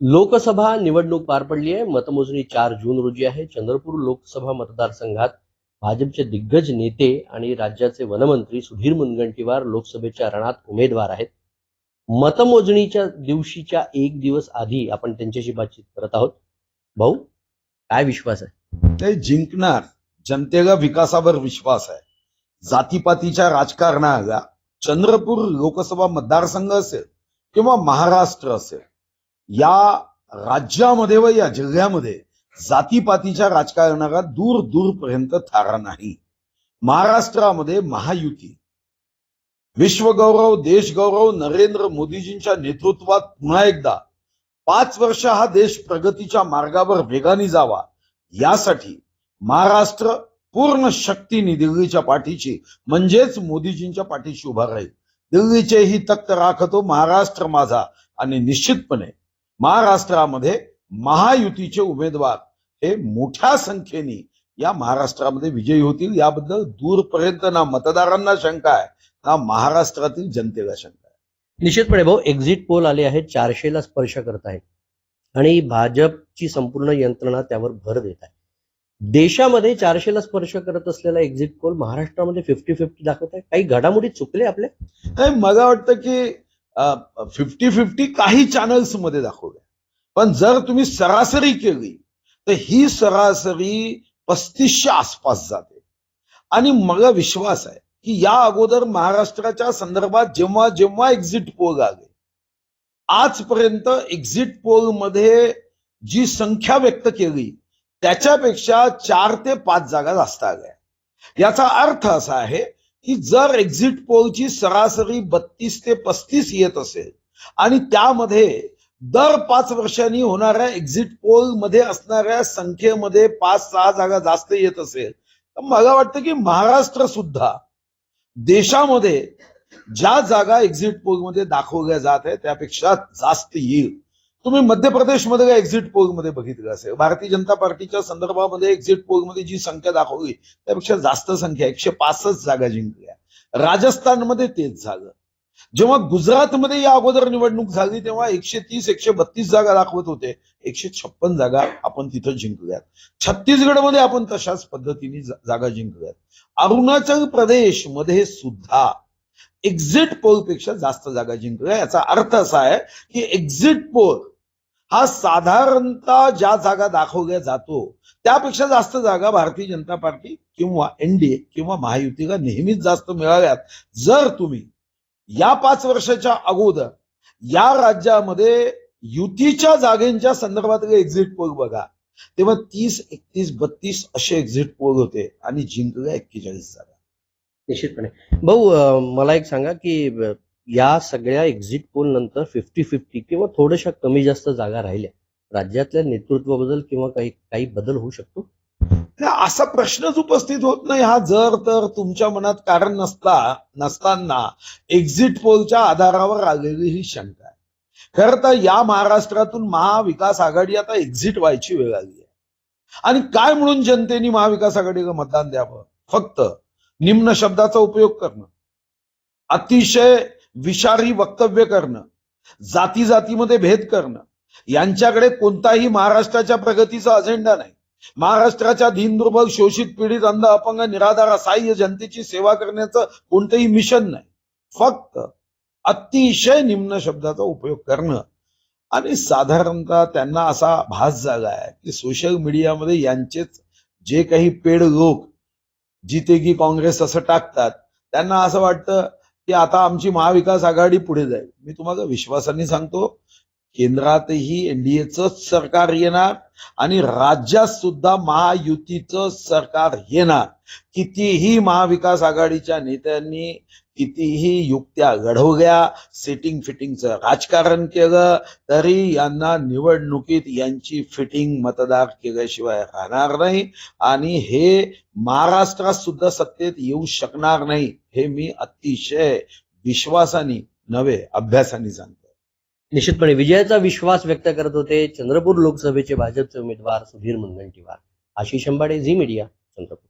लोकसभा निवडणूक पार पडली आहे. मतमोजणी चार जून रोजी आहे. चंद्रपूर लोकसभा मतदारसंघात भाजपचे दिग्गज नेते आणि राज्याचे वनमंत्री सुधीर मुनगंटीवार लोकसभेच्या रणात उमेदवार आहेत. मतमोजणीच्या दिवशीच्या एक दिवस आधी आपण त्यांच्याशी बातचीत करत आहोत. भाऊ काय विश्वास आहे? ते जिंकणार जनतेला विकासावर विश्वास आहे. जातीपातीच्या राजकारणाला चंद्रपूर लोकसभा मतदारसंघ असेल किंवा महाराष्ट्र असेल या राज्यामध्ये व या जिल्ह्यामध्ये जातीपातीच्या राजकारणाला दूर दूरपर्यंत थारा नाही. महाराष्ट्रामध्ये महायुती. विश्वगौरव देशगौरव नरेंद्र मोदीजींच्या नेतृत्वात पुन्हा एकदा पाच वर्ष हा देश प्रगतीच्या मार्गावर वेगाने जावा यासाठी महाराष्ट्र पूर्ण शक्तीने दिल्लीच्या पाठीशी म्हणजेच मोदीजींच्या पाठीशी उभा राहील. दिल्लीचे ही तख्त राखतो महाराष्ट्र माझा आणि निश्चितपणे महाराष्ट्रामध्ये महायुतीचे उमेदवार हे मोठ्या संख्येने या महाराष्ट्रामध्ये विजयी होतील याबद्दल दूरपर्यंत ना मतदारांना शंका आहे ना महाराष्ट्रातील जनतेला शंका आहे. निश्चितपणे भाऊ एक्झिट पोल आले आहेत चारशेला स्पर्श करत आहेत. आणि भाजपची संपूर्ण यंत्रणा त्यावर भर देत आहे. देशामध्ये चारशेला स्पर्श करत असलेला एक्झिट पोल महाराष्ट्रामध्ये फिफ्टी फिफ्टी दाखवत आहे. काही घडामोडी चुकले आपल्या? नाही मला वाटतं की फिफ्टी फिफ्टी काही चॅनल्समध्ये दाखवल्या. पण जर तुम्ही सरासरी केली तर ही सरासरी पस्तीसच्या आसपास जाते. आणि मला विश्वास आहे की या अगोदर महाराष्ट्राच्या संदर्भात जेव्हा जेव्हा एक्झिट पोल आले आजपर्यंत एक्झिट पोलमध्ये जी संख्या व्यक्त केली त्याच्यापेक्षा चार ते पाच जागा जास्त आल्या. याचा अर्थ असा आहे की जर एक्झिट पोलची सरासरी बत्तीस ते पस्तीस येत असेल आणि त्यामध्ये दर पाच वर्षांनी होणाऱ्या एक्झिट पोलमध्ये असणाऱ्या संख्येमध्ये पाच सहा जागा जास्त येत असेल तर मला वाटतं की महाराष्ट्र सुद्धा देशामध्ये ज्या जागा एक्झिट पोलमध्ये दाखवल्या जात आहे त्यापेक्षा जास्त येईल. तुम्ही मध्य प्रदेशमध्ये काय एक्झिट पोलमध्ये बघितलं असेल? भारतीय जनता पार्टीच्या संदर्भामध्ये एक्झिट पोलमध्ये जी संख्या दाखवली त्यापेक्षा जास्त संख्या एकशे पासष्ट जागा जिंकल्या. राजस्थानमध्ये तेच झालं. जेव्हा गुजरातमध्ये या अगोदर निवडणूक झाली तेव्हा एकशे तीस एकशे बत्तीस जागा दाखवत होते. एकशे छप्पन जागा आपण तिथं जिंकल्यात. छत्तीसगडमध्ये आपण तशाच पद्धतीने जागा जिंकल्यात. अरुणाचल प्रदेशमध्ये सुद्धा एक्झिट पोलपेक्षा जास्त जागा जिंकल्या. याचा अर्थ असा आहे की एक्झिट पोल हा साधारणतः ज्या जागा दाखवल्या जातो त्यापेक्षा जास्त जागा भारतीय जनता पार्टी किंवा एनडीए किंवा महायुतीला नेहमीच जास्त मिळाल्यात जर तुम्ही या पाच वर्षाच्या अगोदर या राज्यामध्ये युतीच्या जागेंच्या संदर्भातले एक्झिट पोल बघा. तेव्हा तीस एकतीस बत्तीस असे एक्झिट पोल होते आणि जिंकल्या एक्केचाळीस जागा. निश्चितपणे. भाऊ मला एक सांगा की या सगळ्या एक्झिट पोल नंतर फिफ्टी फिफ्टी किंवा थोड्याशा कमी जास्त जागा राहिल्या. राज्यातल्या नेतृत्वाबद्दल किंवा काही काही बदल होऊ शकतो? असा प्रश्नच उपस्थित होत नाही हा जर तर तुमच्या मनात कारण नसता नसताना एक्झिट पोलच्या आधारावर आलेली ही शंका आहे. खर तर या महाराष्ट्रातून महाविकास आघाडी आता एक्झिट व्हायची वेळ आली आहे. आणि काय म्हणून जनतेने महाविकास आघाडीला मतदान द्यावं? फक्त निम्न शब्दाचा उपयोग करणं. अतिशय विषारी वक्तव्य करणं जाती जातीमध्ये भेद करणं यांच्याकडे कोणताही महाराष्ट्राच्या प्रगतीचा अजेंडा नाही. महाराष्ट्राच्या दीनदुर्बल शोषित पीडित अंध अपंग निराधार असहाय्य जनतेची सेवा करण्याचं कोणतंही मिशन नाही. फक्त अतिशय निम्न शब्दाचा उपयोग करणं. आणि साधारणतः त्यांना असा भास झाला आहे की सोशल मीडियामध्ये यांचेच जे काही पेड लोक जिथे की काँग्रेस असं टाकतात त्यांना असं वाटतं की आता आमची महाविकास आघाडी पुढे जाईल. मी तुम्हाला विश्वासाने सांगतो केंद्रातही एनडीएच सरकार येणार आणि राज्यात सुद्धा महायुतीचं सरकार येणार. कितीही महाविकास आघाडीच्या नेत्यांनी कितीही युक्त्या घडवल्या सेटिंग फिटिंगचं राजकारण केलं तरी यांना निवडणुकीत यांची फिटिंग मतदार केल्याशिवाय राहणार नाही. आणि हे महाराष्ट्रात सुद्धा सत्तेत येऊ शकणार नाही हे मी अतिशय विश्वासाने नव्हे अभ्यासाने सांगतो. निश्चितपणे विजयाचा विश्वास व्यक्त करत होते चंद्रपूर लोकसभेचे भाजपचे उमेदवार Sudhir Mungantiwar. Ashish Ambade Zee media Chandrapur.